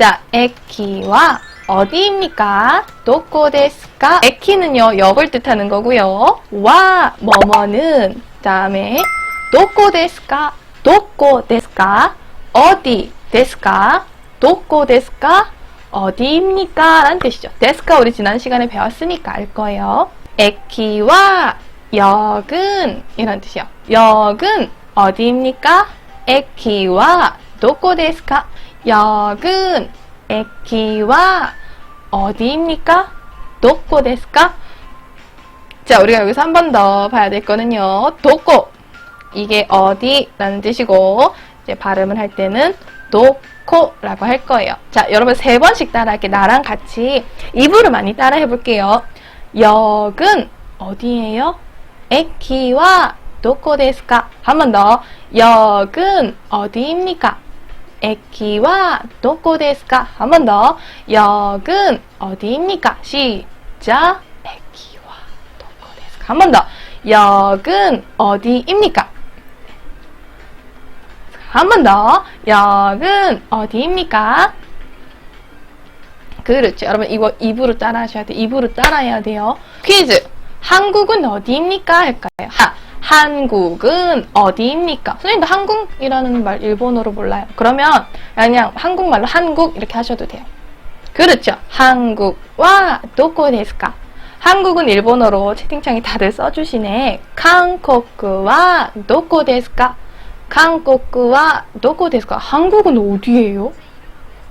자, 에키와 어디입니까? 도코 데스까? 에키는요, 역을 뜻하는 거고요. 와, 뭐뭐는 다음에 도코 데스까? 도코 데스까? 어디 데스까? 도코 데스까? 어디입니까? 라는 뜻이죠. 데스까 우리 지난 시간에 배웠으니까 알 거예요. 에키와 역은 이런 뜻이요. 역은 어디입니까? 에키와 도코 데스까? 역은 에키와 어디입니까? 도코 데스까? 자, 우리가 여기서 한 번 더 봐야 될 거는요. 도코 이게 어디라는 뜻이고 이제 발음을 할 때는 도코라고 할 거예요. 자, 여러분 세 번씩 따라할게. 나랑 같이 입으로 많이 따라해 볼게요. 역은 어디예요? 에키와 도코 데스까? 한 번 더. 역은 어디입니까? 에키와 도코 데스까? 한 번 더. 역은 어디입니까? 시작. 에키와 도코 데스까? 한 번 더. 역은 어디입니까? 한 번 더. 역은 어디입니까? 그렇죠. 여러분, 이거 입으로 따라 하셔야 돼요. 입으로 따라 해야 돼요. 퀴즈. 한국은 어디입니까? 할까요? 하. 한국은 어디입니까? 선생님도 한국이라는 말 일본어로 몰라요. 그러면 그냥 한국말로 한국 이렇게 하셔도 돼요. 그렇죠. 한국와 도코 데스까? 한국은 일본어로 채팅창에 다들 써주시네. 한국과 도코 데스까? 한국과 도코 데스까? 한국은 어디예요?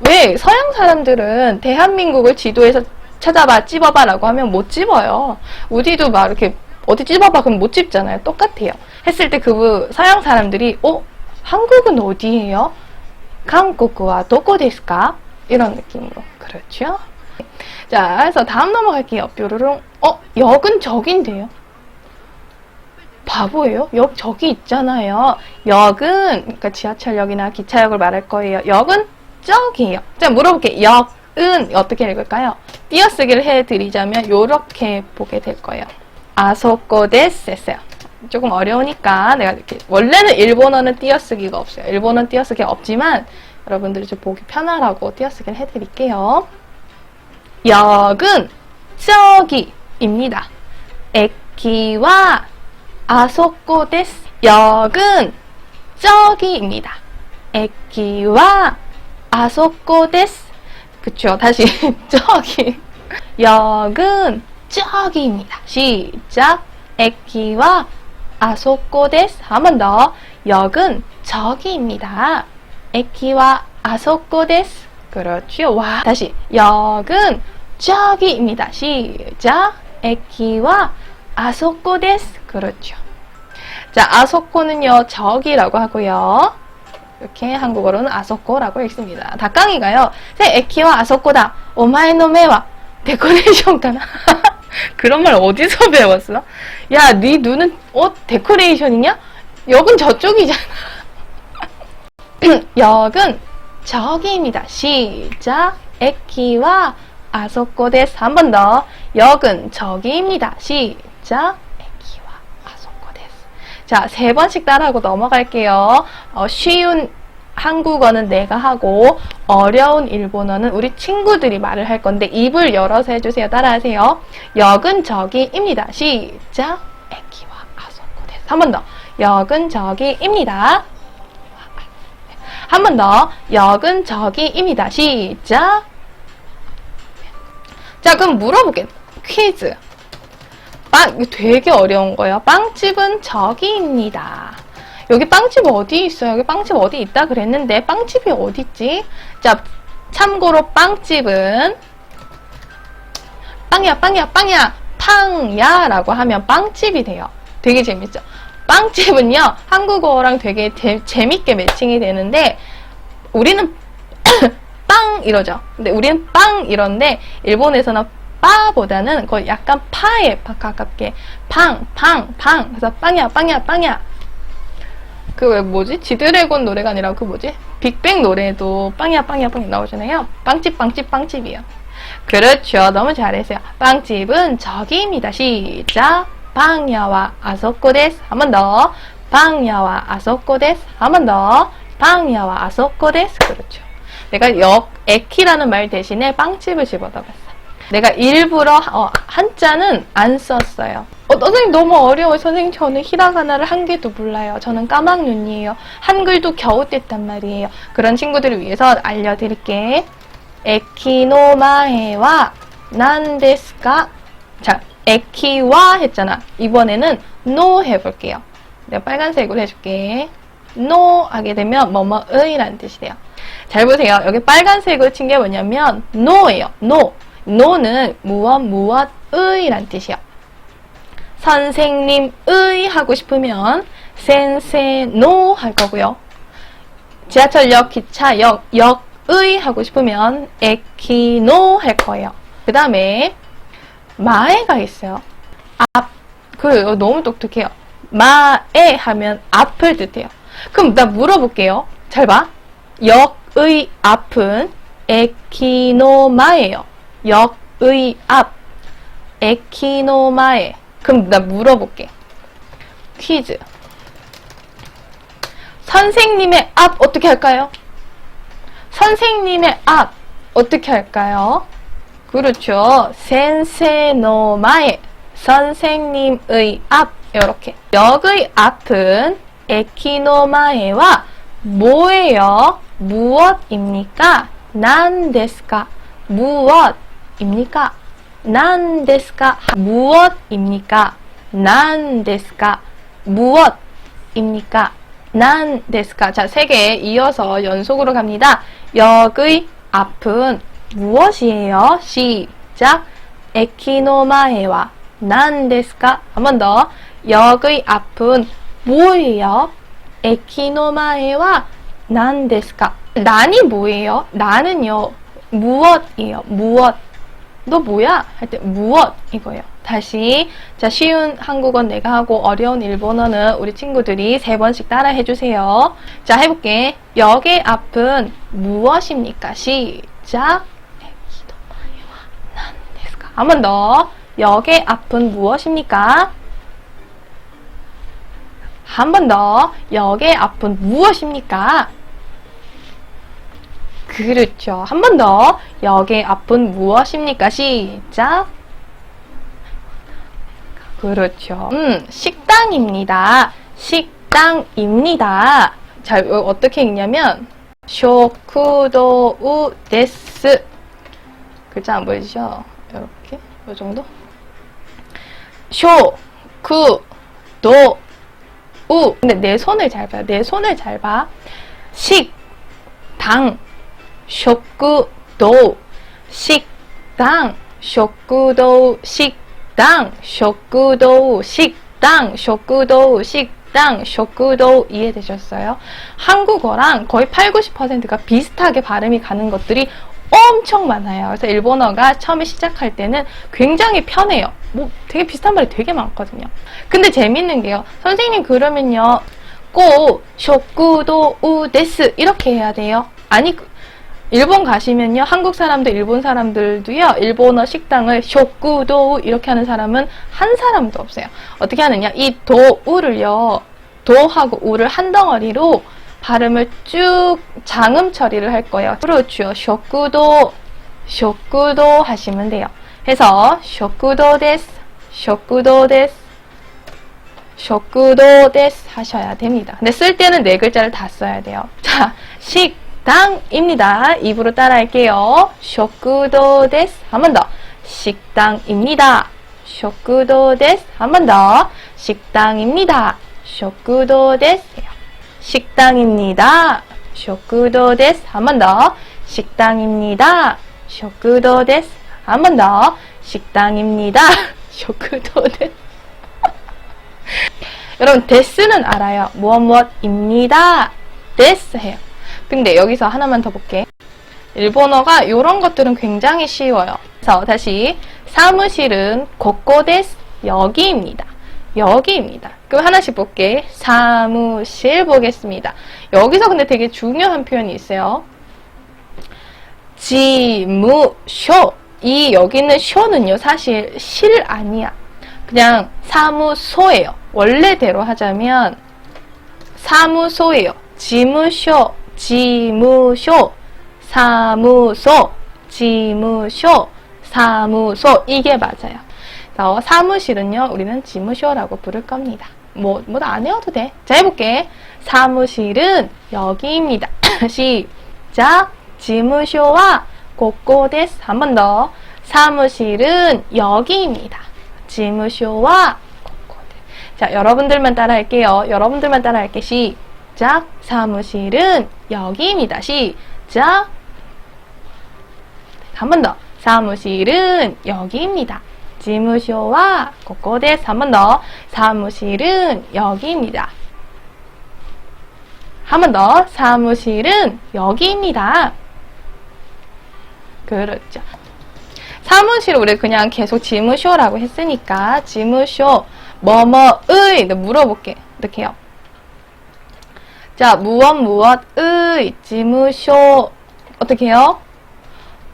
왜 서양 사람들은 대한민국을 지도에서 찾아봐, 찝어봐 라고 하면 못 집어요. 우리도 막 이렇게 어디 찝어봐 그럼 못 집잖아요. 똑같아요. 했을 때 그 서양 사람들이 어? 한국은 어디예요? 한국과 도코 데스까? 이런 느낌으로. 그렇죠? 자, 그래서 다음 넘어갈게요. 뾰로롱. 어? 역은 저긴데요? 바보예요? 역 저기 있잖아요. 역은 그러니까 지하철역이나 기차역을 말할 거예요. 역은 저기예요. 자, 물어볼게요. 역은 어떻게 읽을까요? 띄어쓰기를 해드리자면 이렇게 보게 될 거예요. 아소코 데스 했어요. 조금 어려우니까 내가 이렇게 원래는 일본어는 띄어쓰기가 없어요. 일본어는 띄어쓰기가 없지만 여러분들이 좀 보기 편하라고 띄어쓰기를 해드릴게요. 역은 저기입니다. 에키와 아소코 데스. 역은 저기입니다. 에키와 아소코 데스. 그쵸. 다시 저기. 역은 저기입니다. 시작. 에키와 아소코 데스. 한 번 더. 역은 저기입니다. 에키와 아소코 데스. 그렇죠. 와. 다시. 역은 저기입니다. 시작. 에키와 아소코 데스. 그렇죠. 자, 아소코는요, 저기라고 하고요. 이렇게 한국어로는 아소코라고 읽습니다. 닭강이가요, 세 에키와 아소코다. 오마에노메와 데코레이션 가나? 그런 말 어디서 배웠어? 야, 네 눈은 어 데코레이션이냐? 역은 저쪽이잖아. 역은 저기입니다. 시작. 에키와 아소코 데스. 한 번 더. 역은 저기입니다. 시작. 에키와 아소코 데스. 자, 세 번씩 따라하고 넘어갈게요. 어, 쉬운 한국어는 내가 하고 어려운 일본어는 우리 친구들이 말을 할 건데 입을 열어서 해주세요. 따라하세요. 역은 저기입니다. 시작. 에키와 아소코 데스. 한번 더. 역은 저기입니다. 한 번 더. 역은 저기입니다. 시작. 자, 그럼 물어볼게요. 퀴즈. 빵, 되게 어려운 거예요. 빵집은 저기입니다. 여기 빵집 어디 있어요? 여기 빵집 어디 있다 그랬는데 빵집이 어디 있지? 자, 참고로 빵집은 빵야, 빵야, 빵야, 팡야라고 하면 빵집이 돼요. 되게 재밌죠? 빵집은요, 한국어랑 되게 재, 재밌게 매칭이 되는데, 우리는 빵 이러죠. 근데 우리는 빵 이런데, 일본에서는 빠보다는 약간 파에 가깝게 팡, 팡, 팡. 그래서 빵야, 빵야, 빵야. 그 왜 뭐지? 지드래곤 노래가 아니라 그 뭐지? 빅뱅 노래도 빵야, 빵야, 빵야 나오잖아요. 빵집, 빵집, 빵집이요. 그렇죠. 너무 잘했어요. 빵집은 저기입니다. 시작. 빵야와 아소코 데스. 한 번 더. 빵야와 아소코 데스. 한 번 더. 빵야와 아소코 데스. 그렇죠. 내가 역, 에키라는 말 대신에 빵집을 집어넣었어. 내가 일부러 어, 한자는 안 썼어요. 어, 선생님 너무 어려워요. 선생님 저는 히라가나를 한 개도 몰라요. 저는 까막눈이에요. 한글도 겨우 뗐단 말이에요. 그런 친구들을 위해서 알려드릴게. 에키노마에와 난데스까? 자, 에키와 했잖아. 이번에는 노 해볼게요. 내가 빨간색으로 해줄게. 노 하게 되면 뭐뭐의란 뜻이 돼요. 잘 보세요. 여기 빨간색으로 친 게 뭐냐면 노예요. 노. 노는 무엇 무엇의 란 뜻이요. 선생님의 하고 싶으면 센세노 할 거고요. 지하철역, 기차역, 역의 하고 싶으면 에키노 할 거예요. 그 다음에 마에가 있어요. 앞, 그 너무 똑똑해요. 마에 하면 앞을 뜻해요. 그럼 나 물어볼게요. 잘 봐. 역의 앞은 에키노마예요. 역의 앞. 에키노마에. 그럼 나 물어볼게. 퀴즈. 선생님의 앞 어떻게 할까요? 선생님의 앞 어떻게 할까요? 그렇죠. 센세노마에 선생님의 앞 이렇게 역의 앞은 에키노마에와 뭐예요? 무엇입니까? 난데스까? 무엇 입니까? 난데스까? 무엇입니까? 난데스까? 무엇입니까? 난데스까? 자, 세 개 이어서 연속으로 갑니다. 역의 앞은 무엇이에요? 시작. 에키노마에와 난데스까? 한 번 더. 역의 앞은 뭐예요? 에키노마에와 난데스까? 난이 뭐예요? 난은요. 무엇이에요? 무엇. 너 뭐야? 할 때 무엇 이거예요. 다시 자 쉬운 한국어 내가 하고 어려운 일본어는 우리 친구들이 세 번씩 따라 해주세요. 자 해볼게. 역의 앞은 무엇입니까? 시작. 한번 더. 역의 앞은 무엇입니까? 한 번 더. 역의 앞은 무엇입니까? 그렇죠. 한 번 더. 역의 앞은 무엇입니까? 시작. 그렇죠. 음, 식당입니다. 식당입니다. 자, 이거 어떻게 읽냐면, 쇼쿠도우 데스. 글자 안 보이시죠? 이렇게, 이 정도? 쇼, 쿠, 도, 우. 근데 내 손을 잘 봐. 내 손을 잘 봐. 식, 당, 쇼쿠도, 식당, 쇼쿠도, 식당, 쇼쿠도, 식당, 쇼쿠도, 식당, 쇼쿠도 이해되셨어요? 한국어랑 거의 8, 90%가 비슷하게 발음이 가는 것들이 엄청 많아요. 그래서 일본어가 처음에 시작할 때는 굉장히 편해요. 뭐 되게 비슷한 말이 되게 많거든요. 근데 재밌는 게요. 선생님 그러면요. 꼭 쇼쿠도 우데스 이렇게 해야 돼요. 아니 일본 가시면요. 한국 사람도 일본 사람들도요. 일본어 식당을 쇼쿠도 이렇게 하는 사람은 한 사람도 없어요. 어떻게 하느냐? 이 도우를요. 도하고 우를 한 덩어리로 발음을 쭉 장음 처리를 할 거예요. 그렇죠. 쇼쿠도 쇼쿠도 하시면 돼요. 해서 쇼쿠도 데스 쇼쿠도 데스 쇼쿠도 데스 하셔야 됩니다. 근데 쓸 때는 네 글자를 다 써야 돼요. 자, 식 당입니다. 입으로 따라할게요. 쇼쿠도 데스 한 번 더. 식당입니다. 쇼쿠도 데스 한 번 더. 식당입니다. 쇼쿠도 데스 식당입니다. 쇼쿠도 데스 한 번 더. 식당입니다. 쇼쿠도 데스 한 번 더. 식당입니다. 쇼쿠도 데스 여러분 데스는 알아요. 무엇 무엇입니다. 데스 해요. 근데 여기서 하나만 더 볼게. 일본어가 이런 것들은 굉장히 쉬워요. 그래서 다시 사무실은 고코데스 여기입니다. 여기입니다. 그럼 하나씩 볼게. 사무실 보겠습니다. 여기서 근데 되게 중요한 표현이 있어요. 지무쇼. 이 여기 있는 쇼는요, 사실 실 아니야. 그냥 사무소예요. 원래대로 하자면 사무소예요. 지무쇼, 지무쇼, 사무소, 지무쇼, 사무소 이게 맞아요. 어, 사무실은요 우리는 지무쇼라고 부를 겁니다. 뭐 뭐안 외워도 돼. 자 해볼게. 사무실은 여기입니다. 시작. 지무쇼와 고고데스 한번 더. 사무실은 여기입니다. 지무쇼와 고고데스. 자 여러분들만 따라 할게요. 여러분들만 따라 할게. 시작. 사무실은 여기입니다. 시작. 한 번 더. 사무실은 여기입니다. 지무쇼와 고고데스 한번 더. 사무실은 여기입니다. 한 번 더. 사무실은 여기입니다. 그렇죠. 사무실 우리 그냥 계속 지무쇼라고 했으니까 지무쇼 뭐뭐의 네, 물어볼게. 이렇게 해요. 자, 무엇 무엇의 지무쇼 어떻게 해요?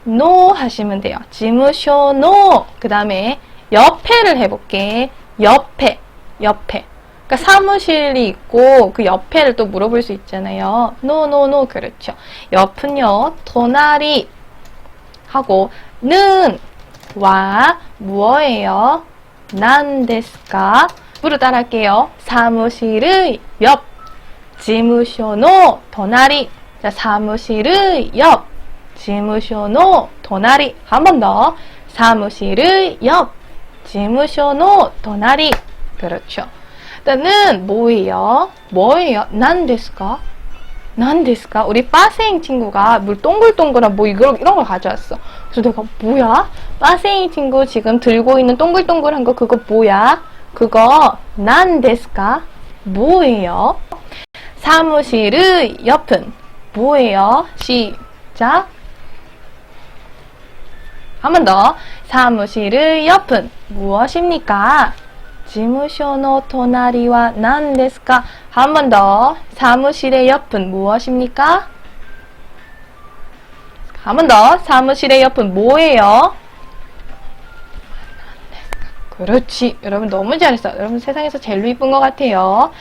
노 하시면 돼요. 지무쇼 노. 그 다음에 옆에를 해볼게. 옆에, 옆에. 그러니까 사무실이 있고 그 옆에를 또 물어볼 수 있잖아요. 노, 노, 노. 그렇죠. 옆은요, 도나리 하고 는, 와, 무엇예요? 난 데스까? 부르 따라할게요. 사무실의 옆. 지무쇼노 도나리. 자, 사무실의 옆. 지무쇼노 도나리. 한 번 더. 사무실의 옆. 지무쇼노 도나리. 그렇죠. 일단은 뭐예요? 뭐예요? 난 데스까? 난 데스까? 우리 빠세잉 친구가 물 동글동글한 뭐 이거 이런 걸 가져왔어. 그래서 내가 뭐야? 빠세잉 친구 지금 들고 있는 동글동글한 거 그거 뭐야? 그거 난 데스까? 뭐예요? 사무실의 옆은 뭐예요? 시작. 한 번 더. 사무실의 옆은 무엇입니까? 지무쇼노 토나리와 난 데스까? 한 번 더. 사무실의 옆은 무엇입니까? 한 번 더. 사무실의 옆은 뭐예요? 그렇지. 여러분 너무 잘했어. 여러분 세상에서 제일 이쁜 것 같아요.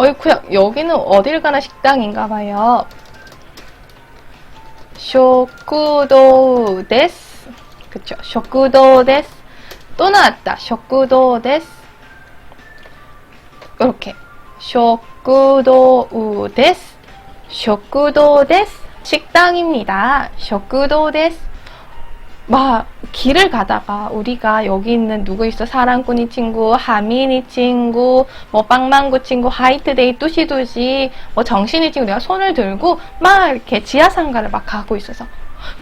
어이쿠야, 여기는 어딜 가나 식당인가 봐요. 쇼쿠도 데스. 그쵸. 쇼쿠도 데스. 또 나왔다. 쇼쿠도 데스. 이렇게. 쇼쿠도 데스. 쇼쿠도 데스. 식당입니다. 쇼쿠도 데스. 막 길을 가다가 우리가 여기 있는 누구 있어 사랑꾼이 친구, 하민이 친구, 뭐 빵망구 친구, 하이트데이 뚜시뚜시, 뭐 정신이 친구 내가 손을 들고 막 이렇게 지하상가를 막 가고 있어서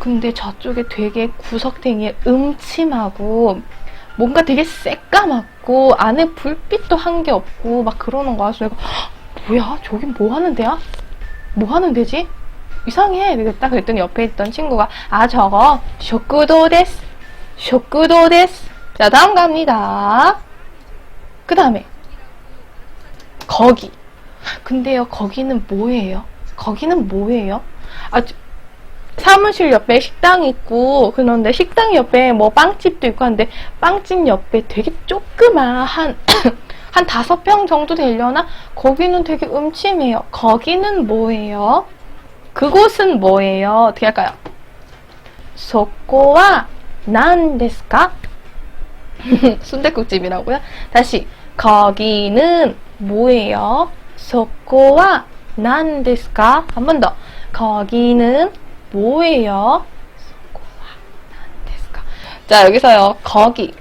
근데 저쪽에 되게 구석탱이에 음침하고 뭔가 되게 새까맣고 안에 불빛도 한 게 없고 막 그러는 거야. 그래서 내가 "헉, 뭐야 저긴 뭐 하는 데야? 뭐 하는 데지? 이상해. 딱 그랬더니 옆에 있던 친구가 아 저거 쇼쿠도 데스. 쇼쿠도 데스. 자 다음 갑니다. 그 다음에 거기. 근데요 거기는 뭐예요? 거기는 뭐예요? 아 저- 사무실 옆에 식당 있고 그런데 식당 옆에 뭐 빵집도 있고 한데 빵집 옆에 되게 조그마 한 한 다섯 평 정도 되려나? 거기는 되게 음침해요. 거기는 뭐예요? 그곳은 뭐예요? 어떻게 할까요? 소코와 난 데스까? 순대국집이라고요? 다시 거기는 뭐예요? 소코와 난 데스까? 한 번 더. 거기는 뭐예요? 소코와 난 데스까? 자, 여기서요. 거기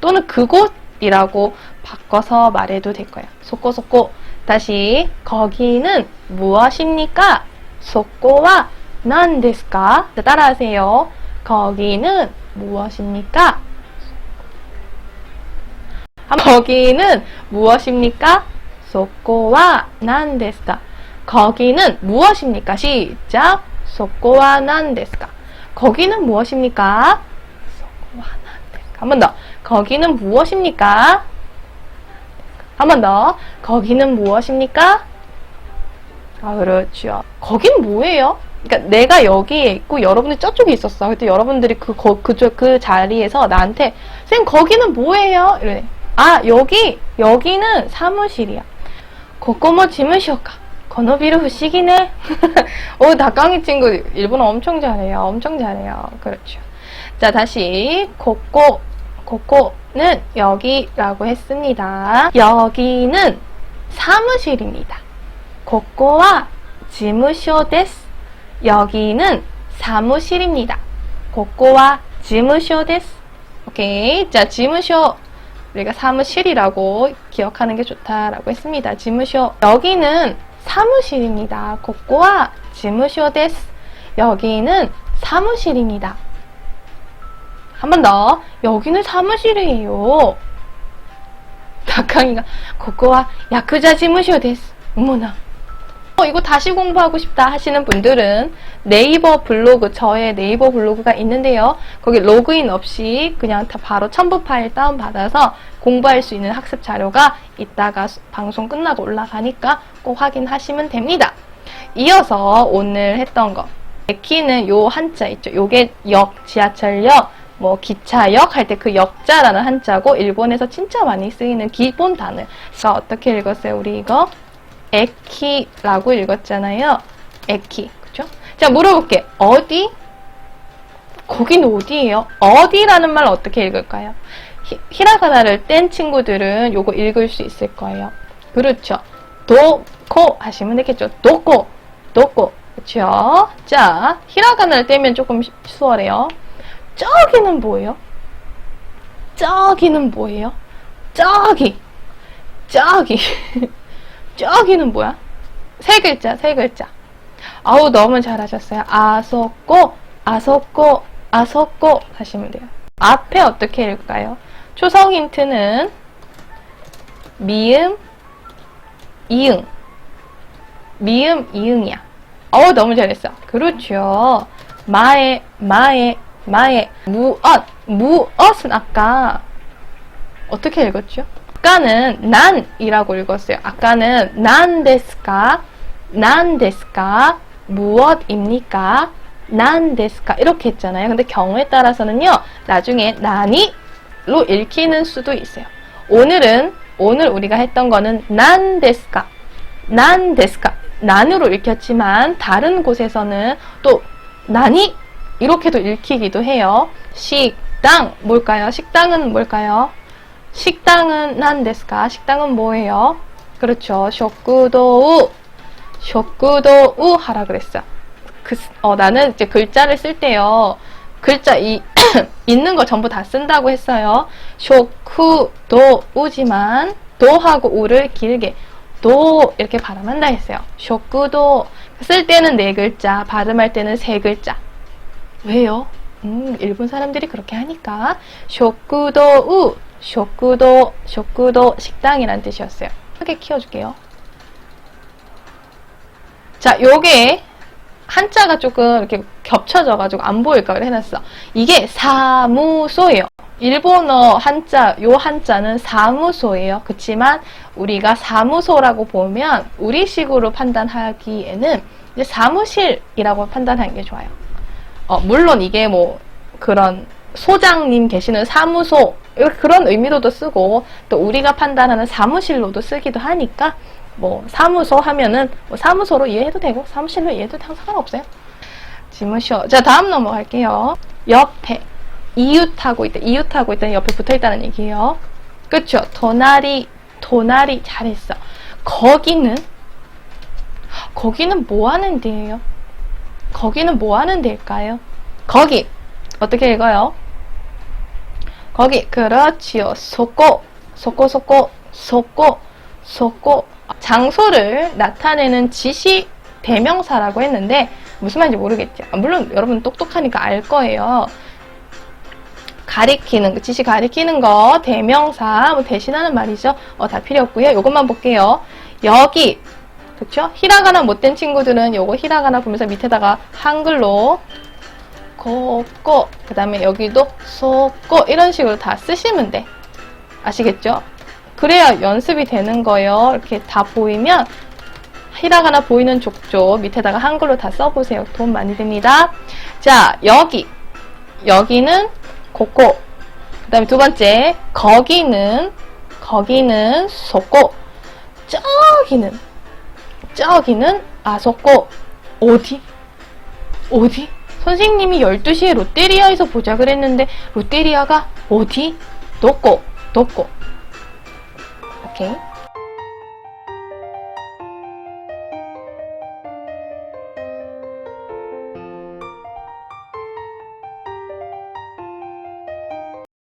또는 그곳이라고 바꿔서 말해도 될 거예요. 소꼬소꼬. 다시 거기는 무엇입니까? 소꼬와 난 데스까? 자, 따라하세요. 거기는 무엇입니까? 거기는 무엇입니까? 소꼬와 난 데스까? 거기는 무엇입니까? 시작. 소꼬와 난 데스까? 거기는 무엇입니까? 소꼬와 난 데스까? 한 번 더. 거기는 무엇입니까? 한 번 더. 거기는 무엇입니까? 아, 그렇죠. 거긴 뭐예요? 그러니까 내가 여기에 있고 여러분이 저쪽에 있었어. 그때 여러분들이 그, 거, 그쪽, 그 자리에서 나한테, 쌤, 거기는 뭐예요? 이러네. 아, 여기, 여기는 사무실이야. 거꼬모 지무쇼가. 건어비루 후식이네. 오, 닭강이 친구 일본어 엄청 잘해요. 엄청 잘해요. 그렇죠. 자, 다시 고고 고고는 여기라고 했습니다. 여기는 사무실입니다. 고고와 지무쇼 데스. 여기는 사무실입니다. 고고와 지무쇼 데스. 오케이. 자, 지무쇼 우리가 사무실이라고 기억하는 게 좋다라고 했습니다. 지무쇼. 여기는 사무실입니다. 고고와 지무쇼 데스. 여기는 사무실입니다. 한 번 더. 여기는 사무실이에요. 다강이가 고고와 야쿠자 지무쇼 데스. 어머나. 어, 이거 다시 공부하고 싶다 하시는 분들은 네이버 블로그, 저의 네이버 블로그가 있는데요. 거기 로그인 없이 그냥 다 바로 첨부 파일 다운받아서 공부할 수 있는 학습 자료가 수- 방송 끝나고 올라가니까 꼭 확인하시면 됩니다. 이어서 오늘 했던 거. 에키는 요 한자 있죠. 요게 역, 지하철역, 뭐 기차역 할 때 그 역자라는 한자고 일본에서 진짜 많이 쓰이는 기본 단어. 자, 어떻게 읽었어요? 우리 이거? 에키라고 읽었잖아요. 에키. 그죠? 자, 물어볼게. 어디? 거긴 어디예요? 어디라는 말 어떻게 읽을까요? 히, 히라가나를 뗀 친구들은 요거 읽을 수 있을 거예요. 그렇죠. 도코 하시면 되겠죠. 도코. 도코. 그렇죠? 자, 히라가나를 떼면 조금 시- 수월해요. 저기는 뭐예요? 저기는 뭐예요? 저기. 저기. 저기는 뭐야? 세 글자, 세 글자. 아우, 너무 잘하셨어요. 아소꼬, 아소꼬, 아소꼬 하시면 돼요. 앞에 어떻게 읽을까요? 초성 힌트는 미음, 이응. 미음, 이응이야. 어우, 너무 잘했어. 그렇죠. 마에, 마에, 마에. 무엇, 무엇은 아까 어떻게 읽었죠? 아까는 난이라고 읽었어요. 아까는 난 데스까? 난 데스까? 무엇입니까? 난 데스까? 이렇게 했잖아요. 근데 경우에 따라서는요. 나중에 난이로 읽히는 수도 있어요. 오늘은 오늘 우리가 했던 거는 난 데스까? 난 데스까? 난으로 읽혔지만 다른 곳에서는 또 난이 이렇게도 읽히기도 해요. 식당 뭘까요? 식당은 뭘까요? 식당은 난데스까? 식당은 뭐예요? 그렇죠. 쇼쿠도우. 쇼쿠도우 하라 그랬어. 그, 어, 나는 이제 글자를 쓸 때요. 글자 이 있는 거 전부 다 쓴다고 했어요. 쇼쿠도우지만 도하고 우를 길게 도 이렇게 발음한다 했어요. 쇼쿠도 쓸 때는 네 글자, 발음할 때는 세 글자. 왜요? 음, 일본 사람들이 그렇게 하니까 쇼쿠도우, 쇼쿠도, 쇼쿠도 식당이란 뜻이었어요. 크게 키워줄게요. 자, 요게 한자가 조금 이렇게 겹쳐져가지고 안 보일까 해놨어. 이게 사무소예요. 일본어 한자, 요 한자는 사무소예요. 그치만 우리가 사무소라고 보면 우리식으로 판단하기에는 이제 사무실이라고 판단하는 게 좋아요. 어, 물론 이게 뭐 그런 소장님 계시는 사무소 그런 의미로도 쓰고 또 우리가 판단하는 사무실로도 쓰기도 하니까 뭐 사무소 하면은 뭐 사무소로 이해해도 되고 사무실로 이해해도 상관없어요. 지무쇼. 자 다음 넘어갈게요. 옆에 이웃하고 있다. 이웃하고 있다는 옆에 붙어 있다는 얘기예요. 그쵸? 도나리 도나리 잘했어. 거기는 거기는 뭐 하는 데예요? 거기는 뭐 하는 데일까요? 거기 어떻게 읽어요? 거기 그렇지요. 소꼬 소꼬 소꼬 소꼬 소꼬 장소를 나타내는 지시 대명사라고 했는데 무슨 말인지 모르겠죠. 아, 물론 여러분 똑똑하니까 알 거예요. 가리키는 그 지시 가리키는 거 대명사 뭐 대신하는 말이죠. 어, 다 필요 없고요. 이것만 볼게요. 여기 그쵸? 히라가나 못된 친구들은 요거 히라가나 보면서 밑에다가 한글로 고고. 그 다음에 여기도 소고. 이런 식으로 다 쓰시면 돼. 아시겠죠? 그래야 연습이 되는 거예요. 이렇게 다 보이면 히라가나 보이는 족족 밑에다가 한글로 다 써보세요. 도움 많이 됩니다. 자 여기. 여기는 고고. 그 다음에 두 번째 거기는 거기는 소고. 저기는 저기는 아소코. 어디? 어디? 선생님이 12시에 롯데리아에서 보자 그랬는데 롯데리아가 어디? 도코, 도코. 오케이.